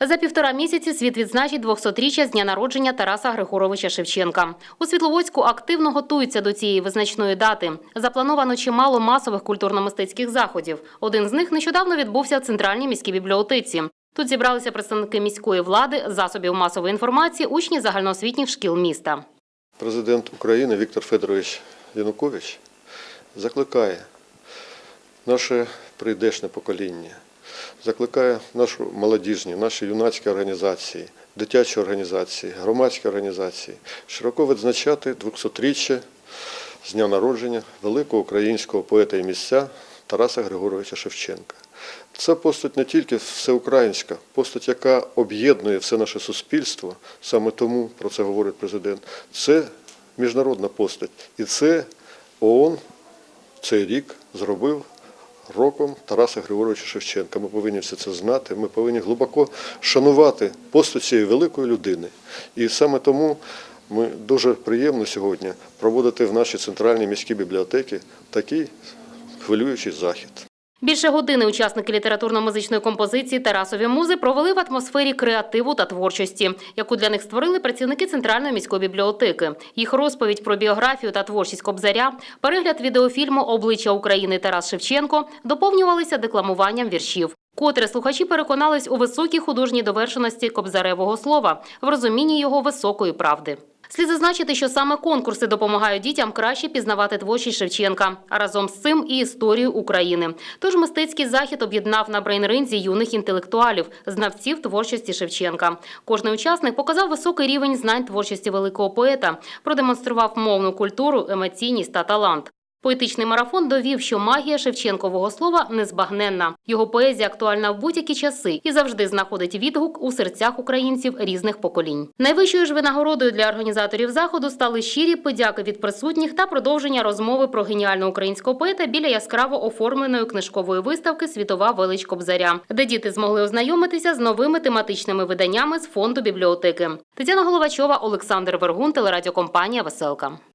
За півтора місяці світ відзначить 200-річчя з дня народження Тараса Григоровича Шевченка. У Світловодську активно готуються до цієї визначної дати. Заплановано чимало масових культурно-мистецьких заходів. Один з них нещодавно відбувся в центральній міській бібліотеці. Тут зібралися представники міської влади, засобів масової інформації, учні загальноосвітніх шкіл міста. Президент України Віктор Федорович Янукович закликає наше прийдешне покоління, закликає нашу молодіжні, наші юнацькі організації, дитячі організації, громадські організації широко відзначати 200-річчя з дня народження великого українського поета і місця Тараса Григоровича Шевченка. Це постать не тільки всеукраїнська, постать, яка об'єднує все наше суспільство, саме тому про це говорить президент. Це міжнародна постать. І це ООН цей рік зробив роком Тараса Григоровича Шевченка. Ми повинні все це знати, ми повинні глибоко шанувати посту цієї великої людини. І саме тому ми дуже приємно сьогодні проводити в нашій центральній міській бібліотеці такий хвилюючий захід. Більше години учасники літературно-музичної композиції Тарасові музи провели в атмосфері креативу та творчості, яку для них створили працівники центральної міської бібліотеки. Їх розповідь про біографію та творчість Кобзаря, перегляд відеофільму Обличчя України Тарас Шевченко доповнювалися декламуванням віршів. Котре слухачі переконались у високій художній довершеності кобзаревого слова, в розумінні його високої правди. Слід зазначити, що саме конкурси допомагають дітям краще пізнавати творчість Шевченка, а разом з цим і історію України. Тож мистецький захід об'єднав на брейнринзі юних інтелектуалів, знавців творчості Шевченка. Кожний учасник показав високий рівень знань творчості великого поета, продемонстрував мовну культуру, емоційність та талант. Поетичний марафон довів, що магія Шевченкового слова незбагненна. Його поезія актуальна в будь-які часи і завжди знаходить відгук у серцях українців різних поколінь. Найвищою ж винагородою для організаторів заходу стали щирі подяки від присутніх та продовження розмови про геніального українського поета біля яскраво оформленої книжкової виставки Світова велич Кобзаря, де діти змогли ознайомитися з новими тематичними виданнями з фонду бібліотеки. Тетяна Головачова, Олександр Вергун, телерадіокомпанія Веселка.